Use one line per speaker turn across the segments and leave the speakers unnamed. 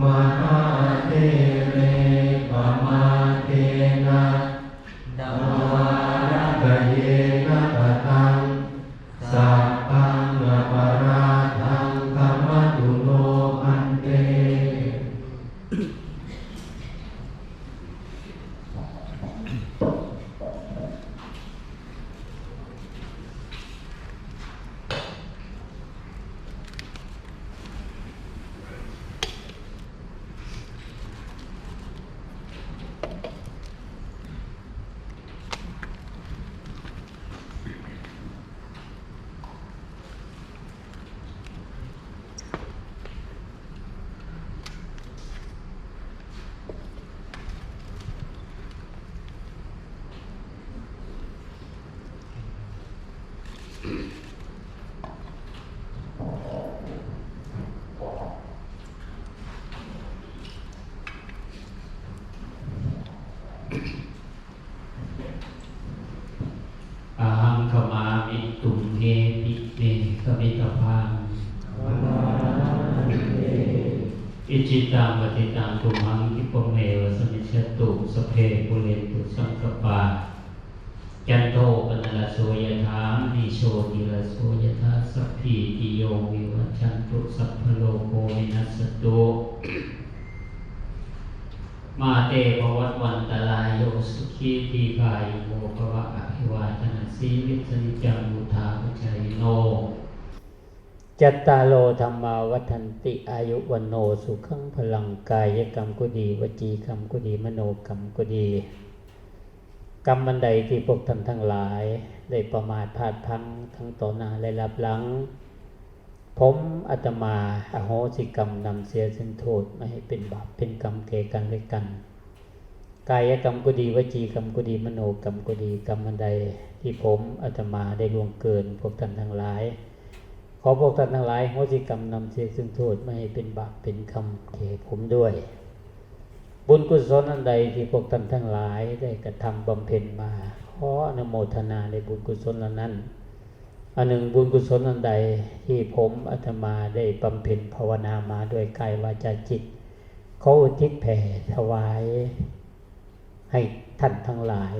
มหาเทเรปมาเทนะดาวาระกะเยนะปะทังสัพพังอปาราทังธรรมตุโลอันเต
อาหังขมามิตุมเทปิเมสมิตพัง อิจิตังปฏิตังตุมังคิปเมวสมิจฉตุสเพปุเรตุสังกปาจันโทปนลโสยถามิโชติลโสยถาสัพพีติโยวิวัชันตุสัพพโลโควินัสตุมาเตภวัตวันตรายโยสุขีทีกายโมภวะอภิวาทนาสีวิสนิจังมุทาปชัยโน จัตตาโลธรรมาวัฒนติอายุวันโนสุขังพลังกายกรรมก็ดี วจีกรรมก็ดีมโนกรรมก็ดี กรรมบันใดที่พวกท่านทั้งหลาย ได้ประมาทพลาดพังทั้งต่อหน้าและรับหลัง ผมอาตมาอโหสิกรรมนำเสียสิ้นโทษไม่ให้เป็นบาปเป็นกรรมแก่กันและกัน กายกรรมก็ดี วจีกรรมก็ดีมโนกรรมก็ดีกรรมบันใดที่ผมอาตมาได้ล่วงเกินพวกท่านทั้งหลาย ขอพวกท่านทั้งหลายโหสิกรรมนำเสียซึ่งโทษไม่ให้เป็นบาปเป็นกรรมแก่ผมด้วย บุญกุศลอันใดที่พวกท่านทั้งหลายได้กระทำบำเพ็ญมาขออนุโมทนาในบุญกุศลนั้นอันหนึ่งบุญกุศลอันใดที่ผมอาตมาได้บำเพ็ญภาวนามาด้วยกายวาจาจิตเขาอุทิศแผ่ถวาย ให้ท่านทั้งหลาย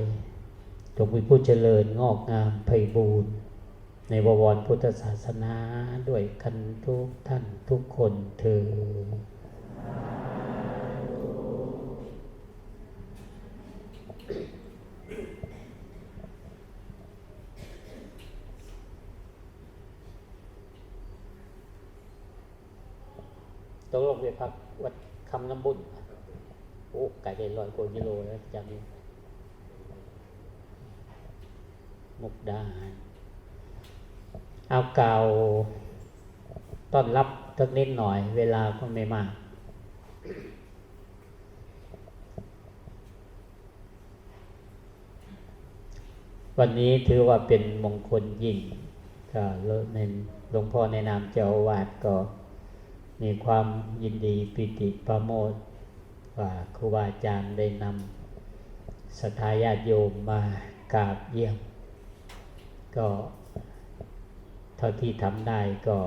จงเป็นผู้เจริญงอกงามไพบูรณ์ ในบวรพุทธศาสนาด้วยกันทุกท่านทุกคนเธอตกลงไปพักวัดคำน้ำบุญโอ้ไก่ได้ร้อยกว่ากิโลแล้วจากนี้มุกดาหาร เอาเก่าต้อนรับทักนิดหน่อย เวลาก็ไม่มากวันนี้ถือว่าเป็นมงคลยิ่งก็ในหลวงพ่อในนามเจ้าวาสก็มีความยินดีปิติประโมทว่าครูบาอาจารย์ได้นำสทาญาติโยมมากราบเยี่ยม ก็ เท่าที่ทำได้ก็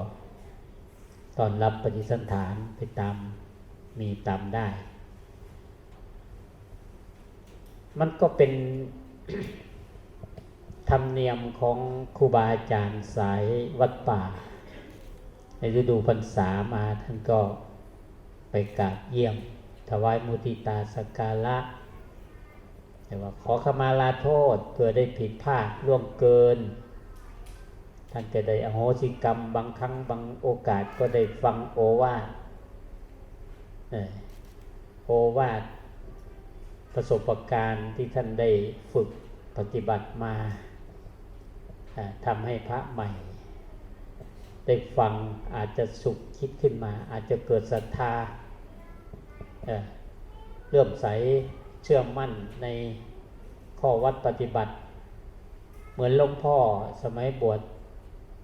ตอนรับปฏิสันฐานไปตามมีตามได้ มันก็เป็นธรรมเนียมของครูบาอาจารย์สายวัดป่า ในฤดูพรรษามาท่านก็ไปกราบเยี่ยม ถวายมุติตาสกการะแต่ว่าขอขมาลาโทษเพื่อได้ผิดพลาดล่วงเกิน ท่านจะได้อโหสิกรรม บางครั้งบางโอกาสก็ได้ฟังโอวาทโอวาทประสบการณ์ที่ท่านได้ฝึกปฏิบัติมาทำให้พระใหม่ ได้ฟังอาจจะสุขคิดขึ้นมา อาจจะเกิดศรัทธาเอ่อเลื่อมใสเชื่อมั่นในข้อวัดปฏิบัติ เหมือนหลวงพ่อสมัยบวช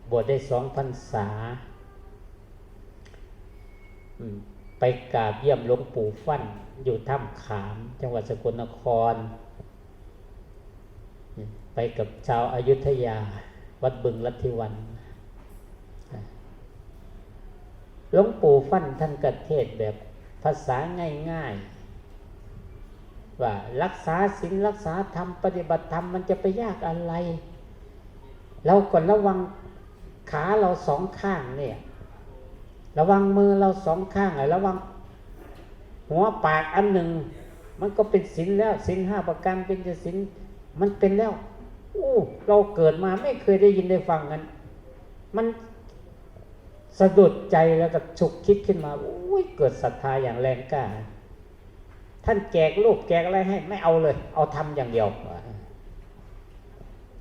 บวชได้สองพรรษา ไปกราบเยี่ยมหลวงปู่ฟั่น อยู่ถ้ำขาม จังหวัดสกลนคร ไปกับชาวอายุทยา วัดบึงลัทธิวันหลวงปู่ฟั่นท่านกระเทศแบบภาษาง่ายๆ ว่ารักษาศีลรักษาธรรม ปฏิบัติธรรมมันจะไปยากอะไร เราก่อนระวัง ขาเราสองข้างเนี่ย ระวังมือเราสองข้างระวัง หัวปากอันหนึ่ง มันก็เป็นศีลแล้วศีลห้าประการเป็นจะศีลมันเป็นแล้วอู้เราเกิดมาไม่เคยได้ยินได้ฟังกัน มันสะดุดใจแล้วก็ฉุกคิดขึ้นมาอุ้ยเกิดศรัทธาอย่างแรงกล้า ท่านแจกรูปแจกอะไรให้ไม่เอาเลย เอาทำอย่างเดียว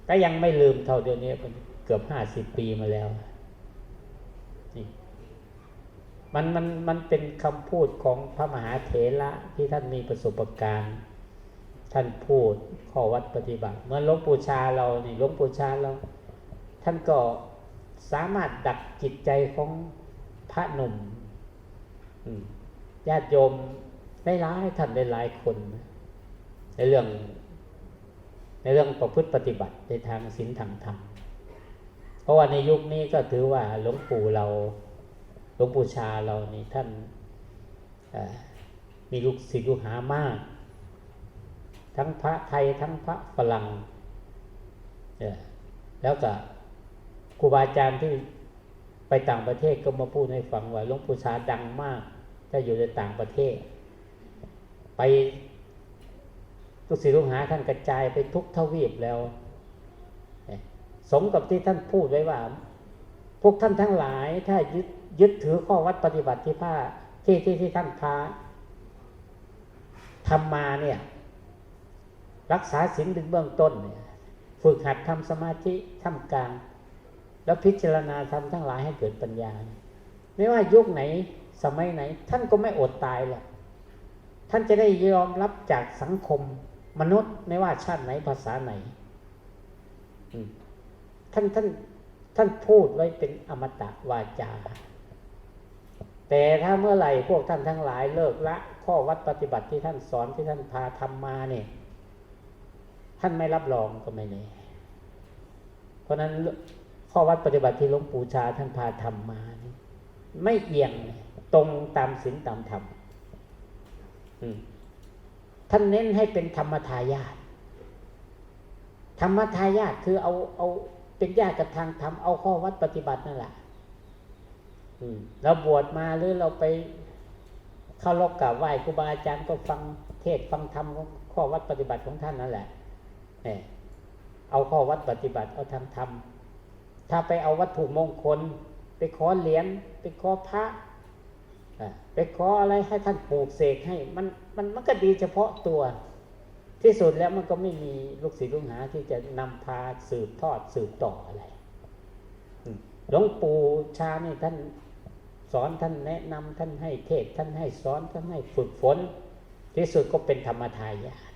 ก็ยังไม่ลืมเท่าเดียวนี้ เกือบห้าสิบปีมาแล้วนี่มันมันมันเป็นคำพูดของพระมหาเถระที่ท่านมีประสบการณ์ ท่านพูดข้อวัดปฏิบัติ เมื่อหลวงปู่ชาเรานี่หลวงปู่ชาเรา ท่านก็สามารถดักจิตใจของพระหนุ่มอืมญาติโยมได้ร้ายท่านได้หลายคน ในเรื่อง ในเรื่องประพฤติปฏิบัติในทางศีลทางธรรม เพราะว่าในยุคนี้ก็ถือว่าหลวงปู่เราหลวงปู่ชาเรานี่ท่านมีลูกศิษย์ลูกหามาก ทั้งพระไทยทั้งพระฝรั่งแล้วก็ครูบาอาจารย์ที่ไปต่างประเทศก็มาพูดให้ฟังว่าหลวงปู่ชาดังมาก ถ้าอยู่ในต่างประเทศ ไปลูกศิษย์ลูกหาท่านกระจายไปทุกทวีปแล้ว สมกับที่ท่านพูดไว้ว่า พวกท่านทั้งหลายถ้ายึดยึดถือข้อวัดปฏิบัติที่ผ้าที่ที่ที่ท่านพาทำมาเนี่ย รักษาศีลเป็นเบื้องต้นเนี่ยฝึกหัดทำสมาธิทำกลาง แล้วพิจารณาทำทั้งหลายให้เกิดปัญญา ไม่ว่ายุคไหนสมัยไหน ท่านก็ไม่อดตายหรอกท่านจะได้ยอมรับจากสังคมมนุษย์ ไม่ว่าชาติไหนภาษาไหนอืม ท่านท่านท่านพูดไว้เป็นอมตะวาจา แต่ถ้าเมื่อไหร่พวกท่านทั้งหลายเลิกละข้อวัดปฏิบัติที่ท่านสอนที่ท่านพาทำมาเนี่ยท่านไม่รับรองก็ไม่แน่เพราะนั้นข้อวัดปฏิบัติที่หลวงปู่ชาท่านพาทำมานี่ไม่เอียงตรงตามศีลตามธรรมท่านเน้นให้เป็นธรรมทายาทธรรมทายาทคือเอาเอา เป็นญาติกับทางธรรมเอาข้อวัดปฏิบัตินั่นแหละเราบวชมาหรือเราไปเข้ารบกับไหว้ครูบาอาจารย์ก็ฟังเทศฟังธรรมของข้อวัดปฏิบัติของท่านนั่นแหละเนี่ยเอาข้อวัดปฏิบัติเอาทางธรรมถ้าไปเอาวัตถุมงคล ไปขอเหรียญไปขอพระไปขออะไรให้ท่านปลูกเสกให้ มันมันมันก็ดีเฉพาะตัว ที่สุดแล้วมันก็ไม่มีลูกศิษย์ลูกหาที่จะนำพาสืบทอดสืบต่ออะไรอืมหลวงปู่ชานี่ท่านสอนท่านแนะนำท่านให้เทศน์ท่านให้สอนท่านให้ฝึกฝน ที่สุดก็เป็นธรรมทายาท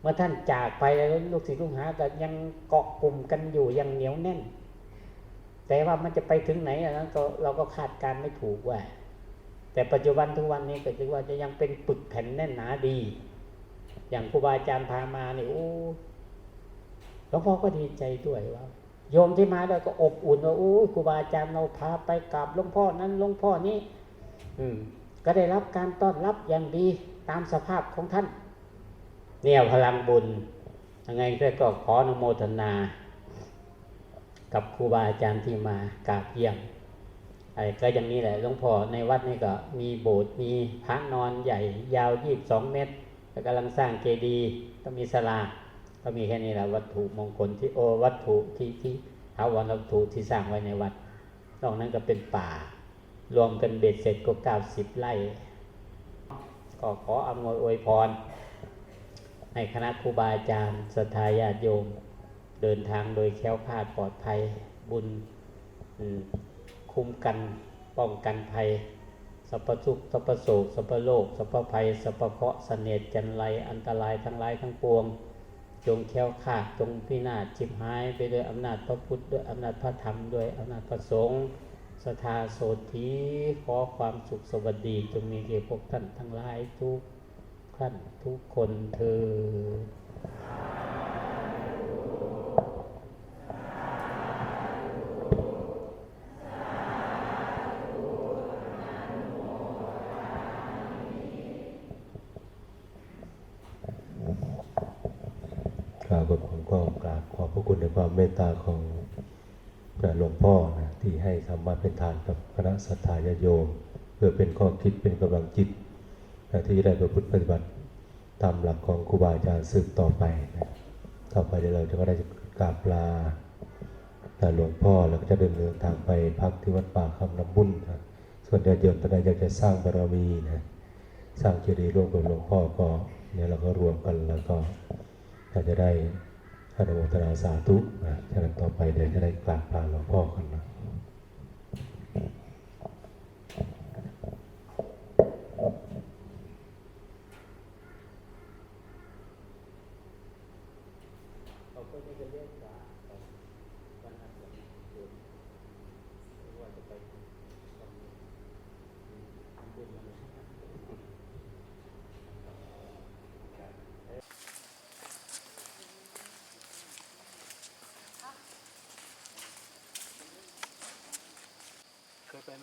เมื่อท่านจากไปแล้วลูกศิษย์ลูกหาก็ยังเกาะกลุ่มกันอยู่ยังเหนียวแน่น แต่ว่ามันจะไปถึงไหนอันนั้นก็เราก็คาดการณ์ไม่ถูกว่า แต่ปัจจุบันทุกวันนี้ก็ถือว่าจะยังเป็นปึกแผ่นแน่นหนาดี อย่างครูบาอาจารย์พามาเนี่ยโอ้หลวงพ่อก็ดีใจด้วยว่าโยมที่มาแล้วก็อบอุ่นว่าโอ้ยครูบาอาจารย์เราพาไปกราบหลวงพ่อนั้นหลวงพ่อนี้อืม ก็ได้รับการต้อนรับอย่างดีตามสภาพของท่าน เนี่ยพลังบุญยังไงก็ขออนุโมทนา กับครูบาอาจารย์ที่มากราบเยี่ยมไอ้ก็อย่างนี้แหละหลวงพ่อในวัดนี่ก็มีโบสถ์มีพระนอนใหญ่ยาวยี่บสองเมตร แล้วกำลังสร้างเจดีย์ก็มีศาลาก็มีแค่นี้แหละวัตถุมงคลที่โอวัตถุที่ที่ถาวรวัตถุที่สร้างไว้ในวัดนอกนั้นก็เป็นป่า รวมกันเบ็ดเสร็จก็เก้าสิบไร่ก็ขออำนวยอวยพร ให้คณะครูบาอาจารย์ศรัทาญาติโยม เดินทางโดยแค้วคลาดปลอดภัยบุญคุ้มกันป้องกันภัย สัพพทุกข์สัพพโศกสัพพโลกสัพพภัยสัพพเคราะห์เสนจันไรอันตรายทั้งหลายทั้งปวง จงแค้วคลาดจงพินาศจิบหายไปด้วยอำนาจพระพุทธด้วยอำนาจพระธรรมด้วยอำนาจพระสงฆ์สทธาโสธีขอความสุขสวัสดีจงมีแก่พวกท่านทั้งหลายทุกท่านทุกคนเธอ
ล่าวกับผมก็กราบขอบพระ คุณในความเมตตาของหลวงพ่อนะที่ให้ธรรมะเป็นทานกับคณะสัตยาญาโยม เพื่อเป็นข้อคิดเป็นกำลังจิตนะที่ได้ประพฤติปฏิบัติตามหลักของครูบาอาจารย์สืบต่อไปนะต่อไปเดี๋ยวเราจะก็ได้กราบลาแต่หลวงพ่อแล้วก็จะเดินเดินทางไปพักที่วัดป่าคำน้ำบุญนะส่วนญาติโยมตอนใดอยากจะสร้างบารมีนะสร้างเจดีย์ร่วมกับหลวงพ่อก็เนี่ยเราก็รวมกันแล้วก็เราจะได้ อนุโมทนาสาธุนะฉะนั้นต่อไปเดี๋ยวจะได้กราบลาหลวงพ่อกันนะ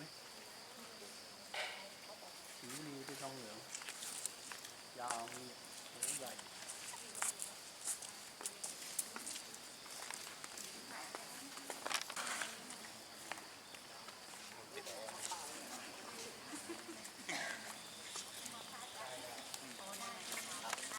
ไหมผิวดี
เป็นทองเหลือง ยาวมีหัวใหญ่